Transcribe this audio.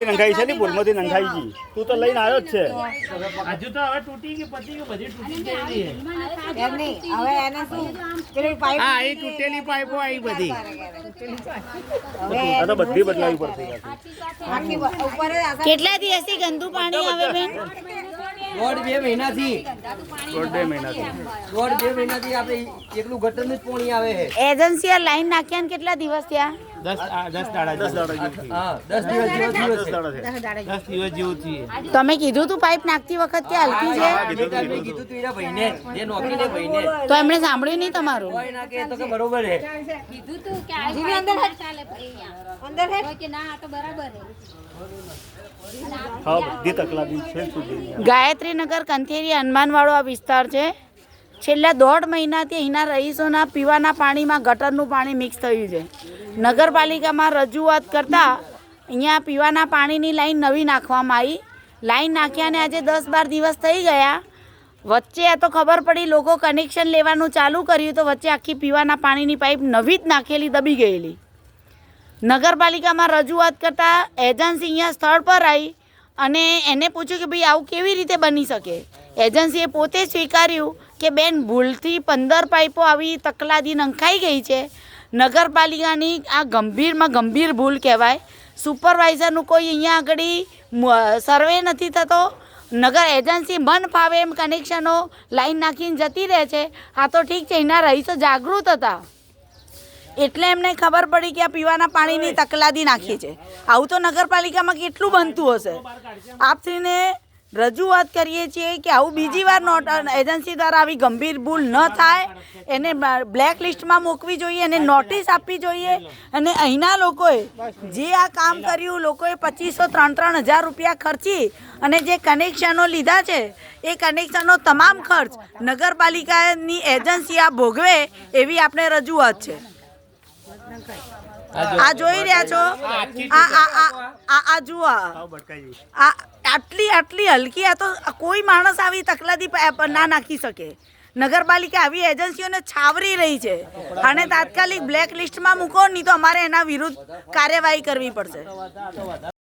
નંખાઈ છે ને ભૂલમાંથી નંખાઈ ગઈ તું તો લઈને આવ્યો જ છે. હજુ તો હવે તૂટી ગઈ પછી બધી તૂટી ગઈ હવે એને શું પેલી પાઇપ હા એ તૂટેલી પાઇપો આવી બધી. આ તો બધી બદલાવી પડશે આખી બ- ઉપર જ આશા કેટલા દિવસથી ગંદુ પાણી આવે બેન? દોઢ બે મહિનાથી. દોઢ બે મહિનાથી. દોઢ બે મહિનાથી આપણે એકલું ગટરનું જ પાણી આવે છે. એજન્સીએ લાઈન નાખ્યા ને કેટલા દિવસ થયા? તમે કીધું તું પાઇપ નાખતી વખત કે હલકી છે? તું એના ભાઈને જે નોકીને ભાઈને. તો એમણે સાંભળ્યું નહીં તમારું? કોઈ ના કે તો કે બરોબર છે. કીધું તું કે આ જીવી અંદર ના ચાલે ભાઈ અહીંયા. અંદર હે કોઈ કે ના આ તો બરાબર છે. હા બધી તકલાદી છે સુધી. ગાયત્રીનગર કંથેરી હનુમાનવાળો આ વિસ્તાર છે. છેલ્લા દોઢ મહિનાથી અહીંના રહીશોના પીવાના પાણીમાં ગટરનું પાણી મિક્સ થયું છે. નગરપાલિકામાં રજૂઆત કરતાં અહીંયા પીવાના પાણીની લાઈન નવી નાખવામાં આવી. લાઈન નાખ્યાને આજે દસ બાર દિવસ થઈ ગયા. વચ્ચે આ તો ખબર પડી, લોકો કનેક્શન લેવાનું ચાલુ કર્યું તો વચ્ચે આખી પીવાના પાણીની પાઇપ નવી જ નાખેલી, દબી ગયેલી. નગરપાલિકામાં રજૂઆત કરતાં એજન્સી અહીંયા સ્થળ પર આવી અને એને પૂછ્યું કે ભાઈ, આવું કેવી રીતે બની શકે? એજન્સીએ પોતે સ્વીકાર્યું કે, બેન, ભૂલથી પંદર પાઇપો આવી તકલાદી નંખાઈ ગઈ છે. નગરપાલિકાની આ ગંભીરમાં ગંભીર ભૂલ કહેવાય. સુપરવાઇઝરનું કોઈ અહીંયા આગળ સર્વે નથી થતો. નગર એજન્સી મન ફાવે એમ કનેક્શનો લાઈન નાખીને જતી રહે છે. આ તો ઠીક છે એના રહીશો જાગૃત હતા. એટલે એમને ખબર પડી કે આ પીવાના પાણીની તકલાદી નાખી છે. આવું તો નગરપાલિકામાં કેટલું બનતું હશે? આપશ્રીને રજૂઆત કરીએ છીએ કે આવું બીજી વાર નોટ એજન્સી દ્વારા આવી ગંભીર ભૂલ ન થાય. એને બ્લેક લિસ્ટમાં મૂકવી જોઈએ એને નોટિસ આપવી જોઈએ. અને અહીંના લોકોએ જે આ કામ કર્યું લોકોએ પચીસો ત્રણ ત્રણ હજાર રૂપિયા ખર્ચી અને જે કનેક્શનો લીધા છે એ કનેક્શનનો તમામ ખર્ચ નગરપાલિકાની એજન્સી આ ભોગવે એવી આપણે રજૂઆત છે. આ જોઈ રહ્યા છો? આ આ આ આ જુઓ આ આટલી આટલી હલકી આ તો કોઈ માણસ આવી તકલાદી ના નાખી શકે. નગરપાલિકા આવી એજન્સીઓને છાવરી રહી છે. અને તાત્કાલિક બ્લેક લિસ્ટમાં મૂકો, નહીં તો અમારે એના વિરુદ્ધ કાર્યવાહી કરવી પડશે.